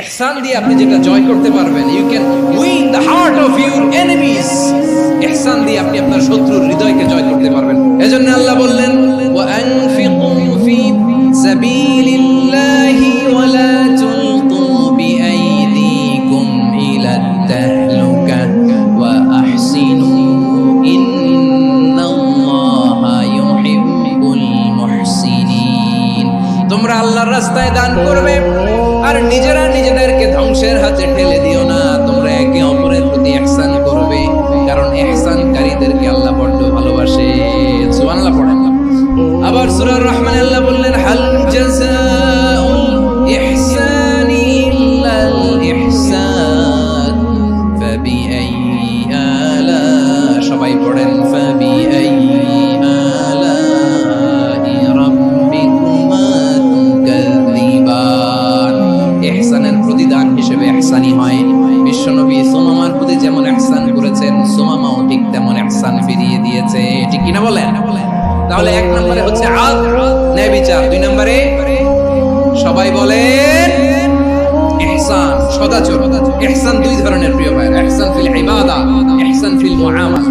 ইহসান দিয়ে আপনি যেটা জয় করতে পারবেন you can win the heart of your enemies ইহসান দিয়ে আপনি আপনার শত্রুর হৃদয়কে জয় করতে পারবেন। এজন্য আল্লাহ বললেন ওয়া আনফিকু ফি সাবিলিল্লাহি ওয়া লা তুলকু বিআইদিকুম ইলা তোমরা আল্লাহর রাস্তায় দান করবে, আর নিজেরা নিজেদেরকে ধ্বংসের হাতে ঠেলে দিও না। তোমরা একে অপরের প্রতি একসান করবে, কারণ একসানকারীদেরকে আল্লাহ বড্ড ভালোবাসে। আবার সূরা ইহসানি হয়। বিশ্বনবী সোমামার প্রতি যেমন আহসান করেছেন, সোমামাও ঠিক তেমন আহসান ফিরিয়ে দিয়েছে। ঠিক কিনা বলেন? তাহলে এক নম্বরে হচ্ছে আদ ন্যায় বিচার। দুই নম্বরে সবাই বলেন এহসান সদাচরণ। এহসান দুই ধরনের প্রিয় ভাই এহসান ফিল ইবাদা এহসান ফিল মুআমালা।